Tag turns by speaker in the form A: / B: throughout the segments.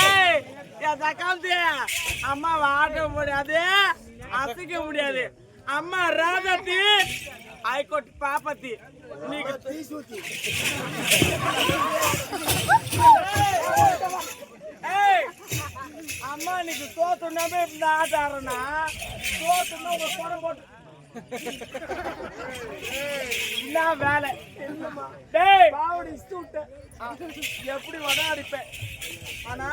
A: ஏய், அம்மா ஆட்ட முடியாது அசைக்க முடியாது அம்மா ராஜாத்தி ஹைகோர்ட் பாப்பத்தி நீங்க ஏய், அம்மா நீங்க தோத்துனாமே இந்த ஆட்ட தோத்துனா உங்க படம் போட்டு என்ன வேலை டேய் பாவடி இஷ்டு எப்படி வட அடிப்பேன்? ஆனா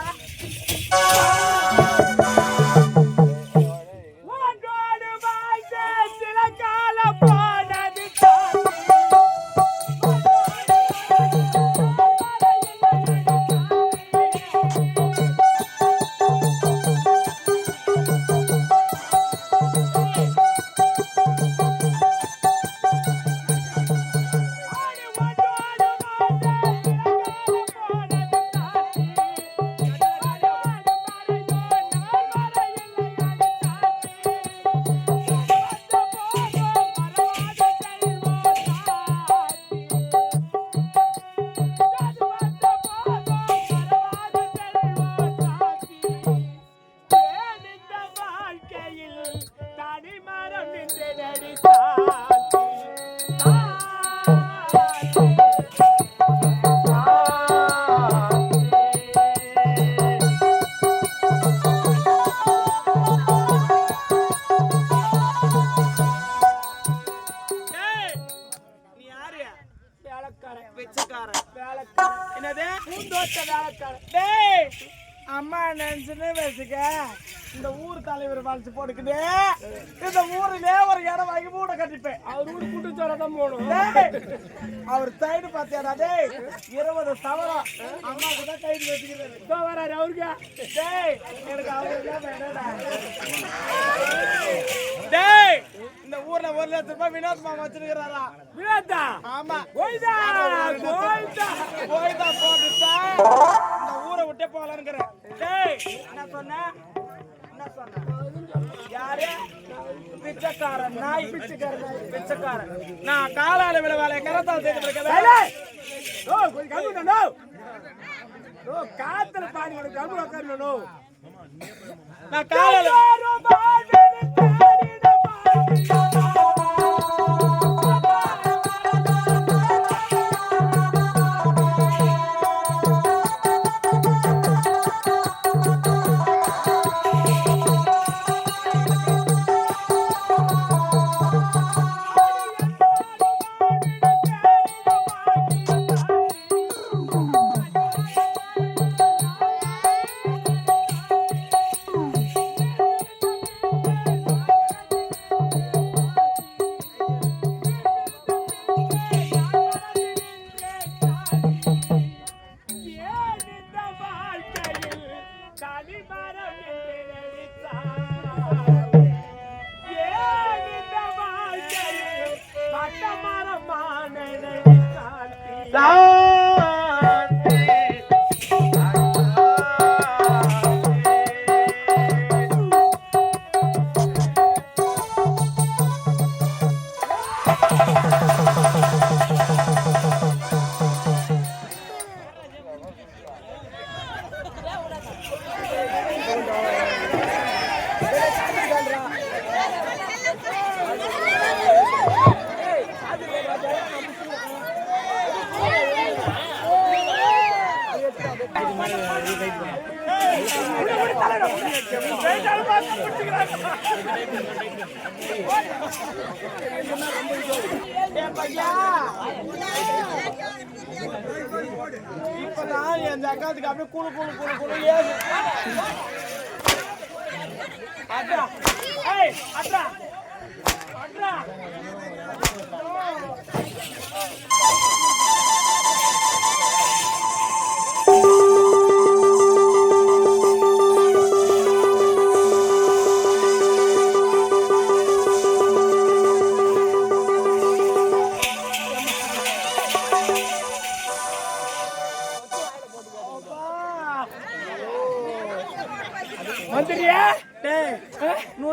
A: டேய் இந்த ஊர்ல ஒரு லட்சம் ரூபாய் வினோத் மாமா வச்சிருக்கிறாரா? ஆமா. கோயிதா கோயிதா கோயிதா போட்டுட்டா இந்த ஊரை விட்டே போகலான்னுங்கிற டேய் என்ன சொன்ன? என்ன சொன்ன? யாரு? பிச்சைக்காரன். நாய் பிச்சைக்காரன். நான் காலால விட வேலை கரத்தால் செய்து இருக்கேன். ஓ கொஞ்சம் கம்மி ஓ காத்துல பாடி உனக்கு கம்மி உட்காரணும் நான் காலால لا ஏன் பையா? இப்பதான் அக்காத்துக்கு அப்படியே குழு குழு குழு குழு ஏது அட்ரா. ஏய் அட்ரா. அட்ரா.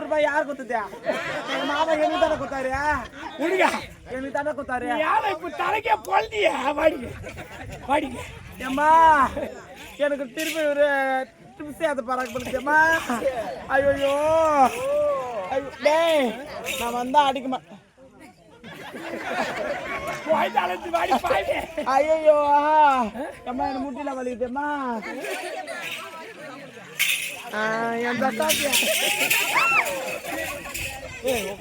A: ரூபாய் யார் கொடுத்ததா? எங்க மாமா எனக்கு தானே கொடுத்தாரு? உடுங்க. எனக்கு தானே கொடுத்தாரு?
B: யாரை இப்ப தலைக்கே பொழுதிய வாடிங்க. வாடிங்க.
A: ஏம்மா
C: எனக்கு திருப்பி ஒரு ட்ரிப்ஸ் ஏத்த பராக்கு பண்ணிச்சேம்மா ஐயோ ஐயோ டேய் நான் வந்தா அடிக்க மாட்டேன் ஐயோ அம்மா எனக்கு முட்டில வலிக்குதேம்மா Ah, yang belakang ya. Eh.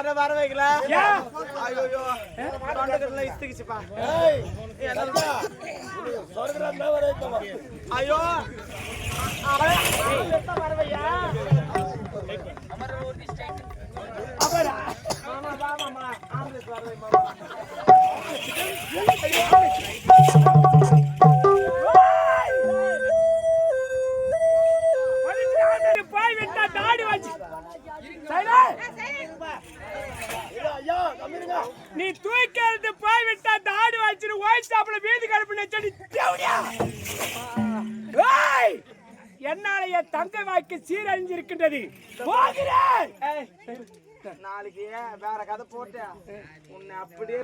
C: யாரும் வர வைக்கல ஐயோ இஸ்துக்குச்சுப்பா ஐயோ நாளைக்கு வேற கதை போட்டேன் உன்னை அப்படியே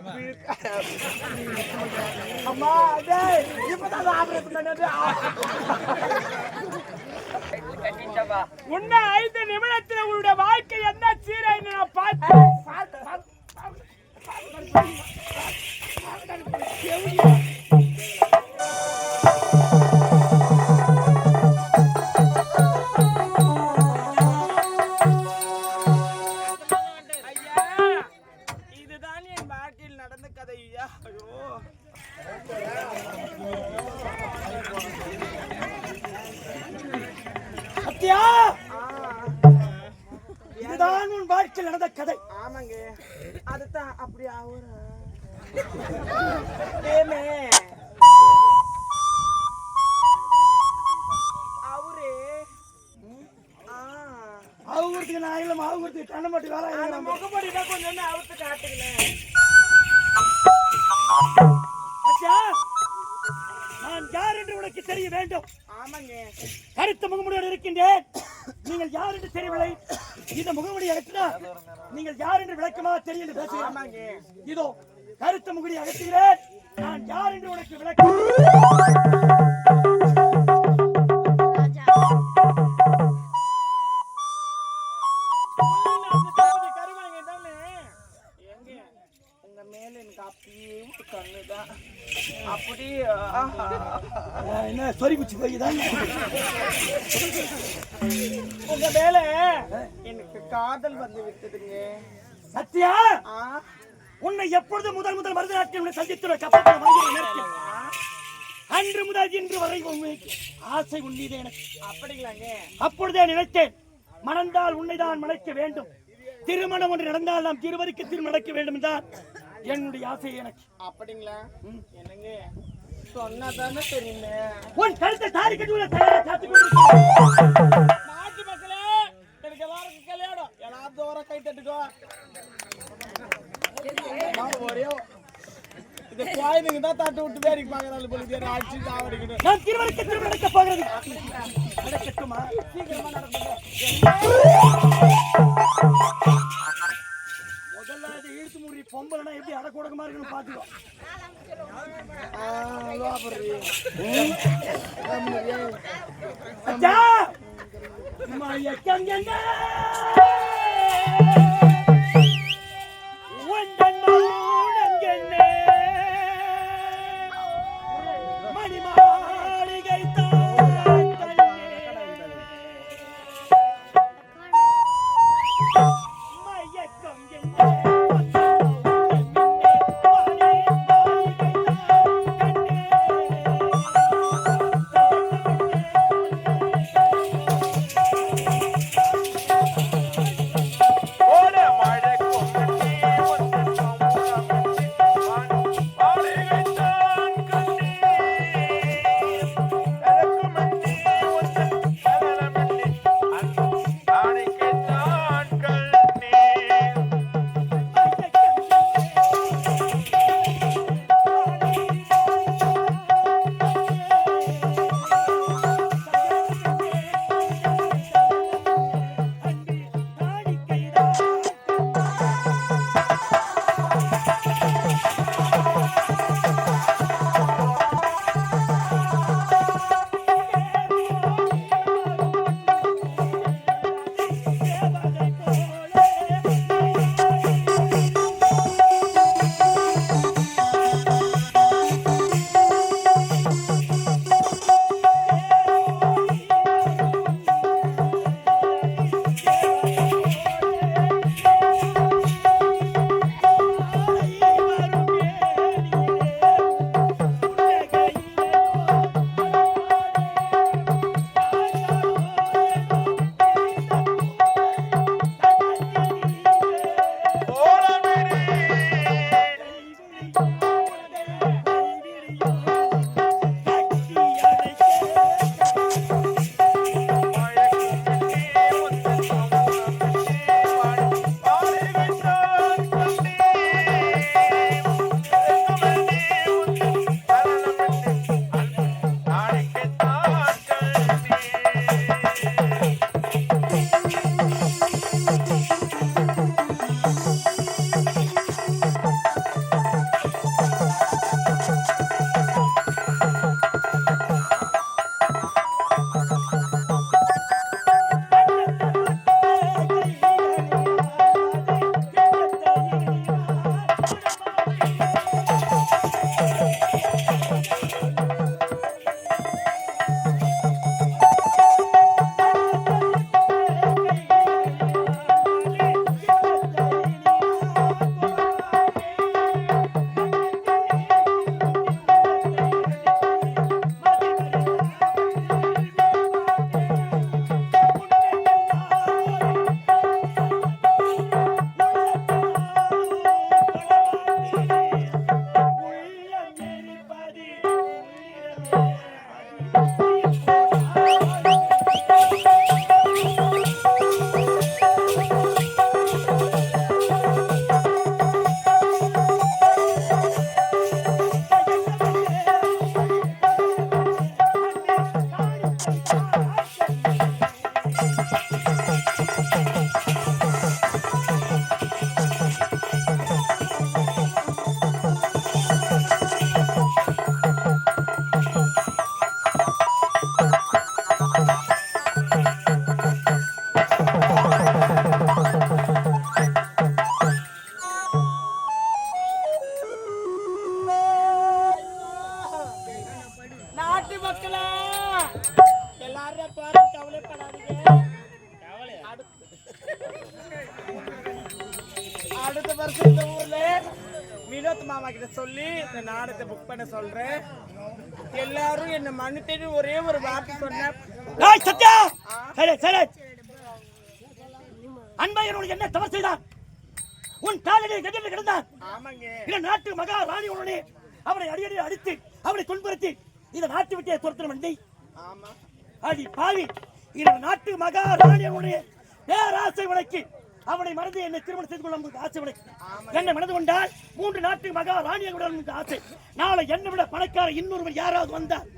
C: அம்மா டேய் இப்பதான்
B: உன்னை ஐந்து நிமிடத்துல உன்னுடைய வாழ்க்கை என்ன சீரழிந்து நான் பார்த்தேன் ஆகுறதுக்கு நான் இல்லை ஆகுறதுக்கு கண்ண மட்டும் வேலை
C: அந்த முகப்படி தான் கொஞ்சம் அவுத்து காட்டுங்களேன்.
B: சத்யா நான் யார் என்று உனக்கு தெரிய வேண்டும்.
C: ஆமாங்க.
B: கருத்த முகமுடியோடு இருக்கின்றேன். நீங்கள் யார் என்று தெரியவில்லை. இந்த முகமுடி அகற்றினா நீங்கள் யார் என்று விளக்கமா தெரியல பேசுகிறேன்.
C: ஆமாங்க.
B: இதோ கருத்த முகடி அகற்றுகிறேன். நான் யார் என்று உனக்கு விளக்கம்
C: அப்படியே கண்ணுதான். அப்படி ஆஹா.
B: என்ன சொறி குச்சி போய் தான்
C: உங்க மேல. எனக்கு காதல் வந்து விட்டதுங்க.
B: சத்யா! உன்னை எப்பொழுது முதல் முதல் மருத நாட்டில் உன்னை சந்தித்துள்ள நேரத்தில் அன்று முதல் இன்று வரை ஆசை உன்மீது எனக்கு
C: அப்படிங்களாங்க.
B: அப்பொழுதே நினைத்தேன். மணந்தால் உன்னைதான் மணக்க வேண்டும். திருமணம் ஒன்று நடந்தால் நாம் இருவருக்கு திருமணம் நடக்க வேண்டும் என்றால் என்னுடைய ஆசை எனக்கு.
C: அப்படிங்களா? என்னங்க? சொன்னாதானே தெரியுமே.
B: உன் கருத்தை தாரி கட்டி உள்ள தலையை சாத்திக் கொண்டிருக்கிறேன்.
C: நாட்டு மக்களே எனக்கு எல்லாருக்கும் கல்யாணம். எல்லாரும் தூரம் கை தட்டுக்கோ. நான் ஒரே இந்த குழந்தைங்க தான் தட்டு விட்டு வேடிக்கை பார்க்கறாங்க போல தெரியும் அடிச்சு
B: இருவருக்கு திருமணம் நடக்க போகிறது. நடக்கட்டுமா?
C: சீக்கிரமா நடக்குது
B: எல்லாம் இதை இழுத்து முடி பொம்பளைனா எப்படி அடக்கூடகமா இருக்குன்னு பாத்துக்கோ. அச்சா! மயக்கம்
A: சொல்லி இந்த நாடகத்தை புக் பண்ண சொல்றேன். எல்லாரும் என்ன மன்னிட்டு ஒரே ஒரு வார்த்தை சொன்ன
B: டேய் சத்யா! சரி சரி. அன்பையன் உனக்கு என்ன தவறு செய்தான் உன் காலடியில் கட்டிட்டு கிடந்தான் இந்த நாட்டு மகா ராணி உடனே அவனை அடியடி அடித்து அவனை துன்புறுத்தி இந்த நாட்டு விட்டே துரத்தணும் வண்டி
A: ஆமா.
B: அடி பாவி இந்த நாட்டு மகா ராணி உடனே பேராசை உனக்கு அவனை மனதை என்னை திருமணம் செய்து கொள்ள உங்களுக்கு ஆசை உனக்கு. என்னை மனது கொண்டால் மூன்று நாட்டு மகா ராணியை விட உங்களுக்கு ஆசை. நாளை என்னை விட பணக்கார இன்னொருவர் யாராவது வந்தால்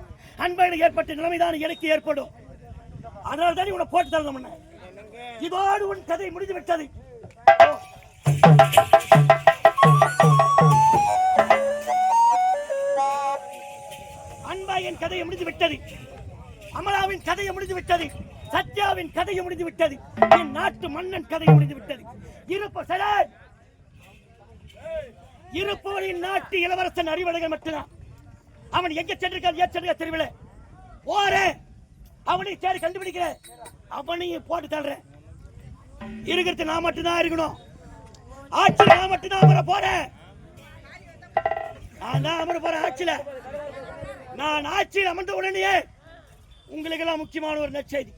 B: அன்பையில் ஏற்பட்ட நிலைமைதான் எனக்கு ஏற்படும். அதனால தான் உன்னை போட்டு தரணும் இதோடு உன் கதை முடிந்து விட்டது. அன்பா என் கதையை முடிந்து விட்டது. அமலாவின் கதையை முடிந்து விட்டது. சத்யாவின் கதையை முடிந்து விட்டது. என் நாட்டு மன்னன் கதையை முடிந்து விட்டது. இருப்ப சரி இருப்பவரின் நாட்டு இளவரசன் அறிவழகன் மட்டும்தான். அவன் எங்க சென்றிருக்கான் ஏன் சென்றிருக்கா தெரியல போறேன் அவனை சரி கண்டுபிடிக்கிற. அவனையும் போட்டு தள்ளுறேன். இருக்கிறது நான் மட்டும்தான் இருக்கணும். ஆட்சி நான் மட்டும்தான் அமர போறேன். நான் தான் அமர போறேன் ஆட்சியில. நான் ஆட்சியில் அமர்ந்த உடனே உங்களுக்கு எல்லாம் முக்கியமான ஒரு நற்செய்தி.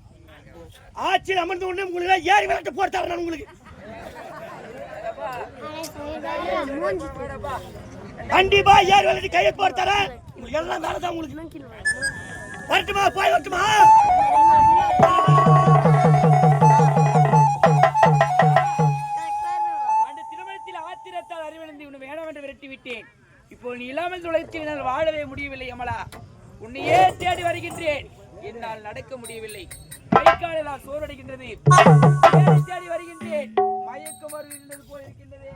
B: ஆட்சியில் அமர்ந்த உடனே உங்களுக்கு ஏறி விரட்டு போட்டு நான் உங்களுக்கு. கண்டிப்பா ஏறி விரட்டு கையை போட்டு தரேன். உங்களுக்கு எல்லாம் வேலை தான் உங்களுக்கு. வரட்டுமா? போய் வரட்டுமா?
D: அந்த திருமணத்தில் ஆத்திரத்தால் அறிவிழந்து உன்னை வேணாம் என்று விரட்டி விட்டேன். இப்போ நீ இல்லாமல் துளைத்தில் வாழவே முடியவில்லை அமலா. உன்னையே தேடி வருகின்றேன். என்னால் நடக்க முடியவில்லை. கைக்காலெல்லாம் சோர்வடைகின்றது. தேடி தேடி வருகின்றேன். மயக்கம் வருகின்றது போல் இருக்கின்றதே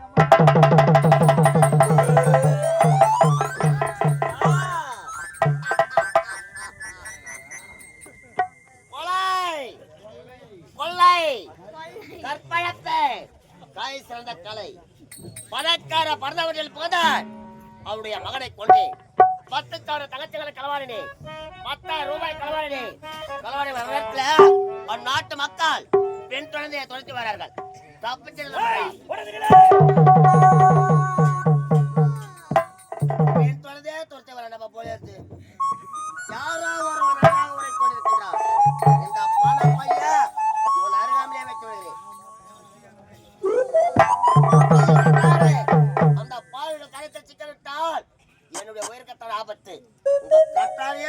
E: என்னுடைய உயிர்க்கத்தால் ஆபத்து. இந்த கட்டாய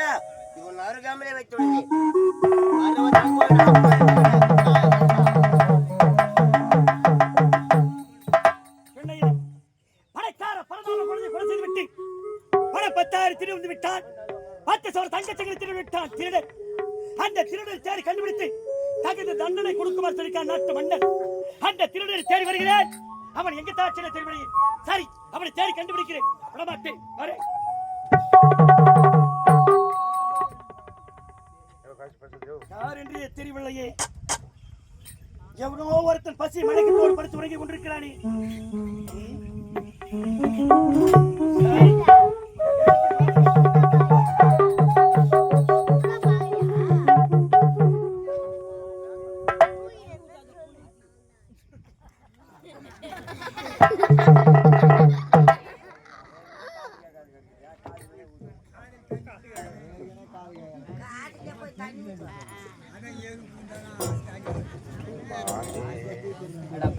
E: இவன் அருகாமையிலே வைத்து
B: திருடரை தேடி கண்டுபிடித்து தகுந்த தண்டனை கொடுக்குமாறு சொல்லிக்கான் நாட்டு மன்னன் அந்த திருடரை தேடி வருகிறேன். அவன் எங்க தாட்சியில தேடி சரி அவனை தேடி கண்டுபிடிக்கிறேன். விடமாட்டேன் வரேன் யார் என்று தெரியவில்லையே. எவனோ ஒருத்தன் பசி மலைக்கு படுத்து உறங்கி கொண்டிருக்கிறானே.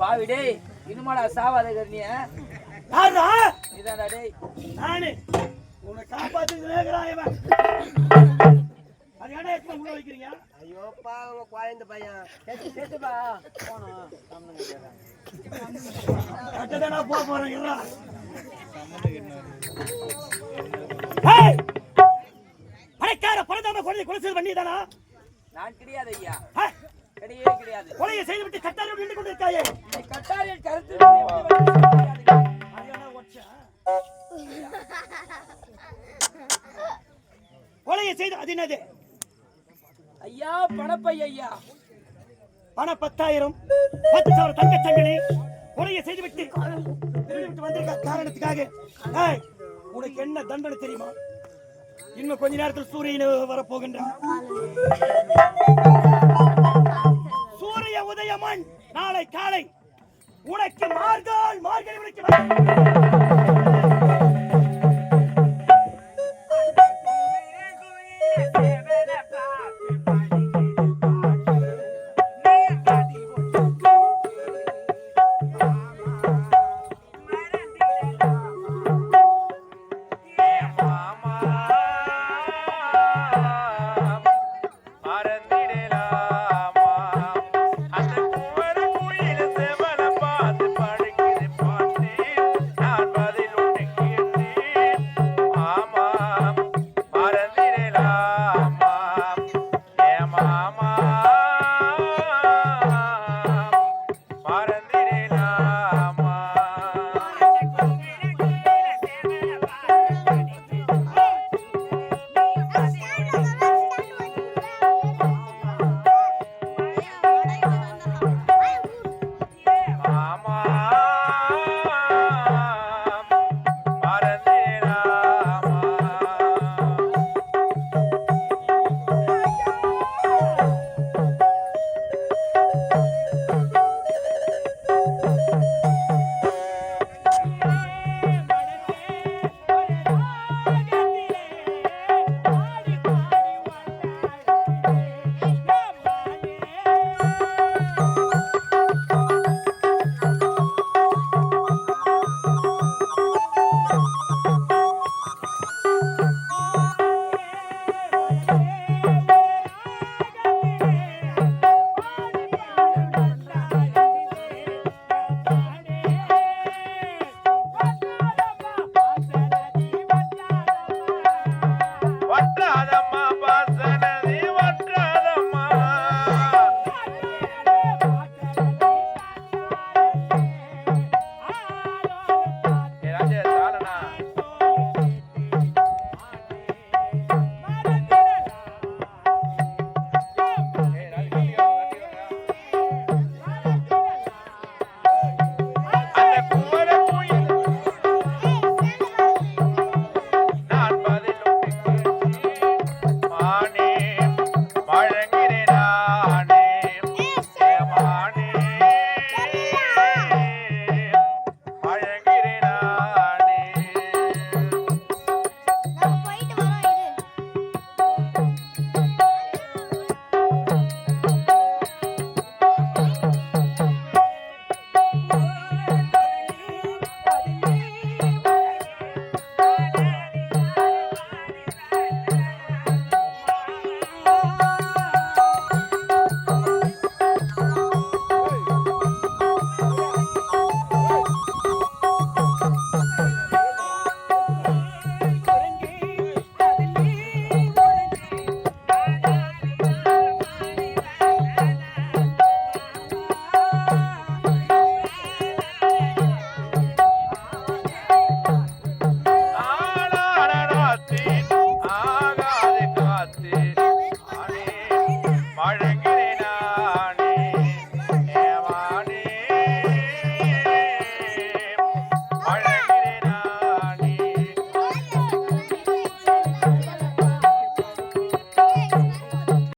D: பாவி டேய் இனிமாடா சாவாத கர்ணிய.
B: யாரா
D: இதான்டா டேய்.
B: நானு. உன்னை காப்பாத்துறேன் இவன். அது ஏன்டா எடுத்து உள்ள வைக்கிறீங்க?
E: ஐயோ பாவம் குழந்தை பையன்.
D: கேட்டுப்பா
B: கட்டதான் நான் போக போறேன்! பணக்கார பணதாம குழந்தை கொலை செய்து பண்ணிதானா
D: நான் கிடையாது ஐயா? கிடையவே கிடையாது.
B: கொலையை செய்துவிட்டு கட்டாரம் நின்று
D: இந்த கட்டாரியின் கருத்து?
B: கொலையை செய்து அது என்னது?
D: ஐயா பணப்பை ஐயா
B: பண பத்தாயிரம் பத்து சவர தங்க சங்கிலி. கொலையை செய்துவிட்டு வந்திருக்க காரணத்துக்காக. உனக்கு என்ன தண்டனை தெரியுமா? இன்னும் கொஞ்ச நேரத்தில் சூரியன் வரப்போகின்றான்
F: சூரிய உதயமன் நாளை காலை உனக்கு மார்கால் மார்கழி உனக்கு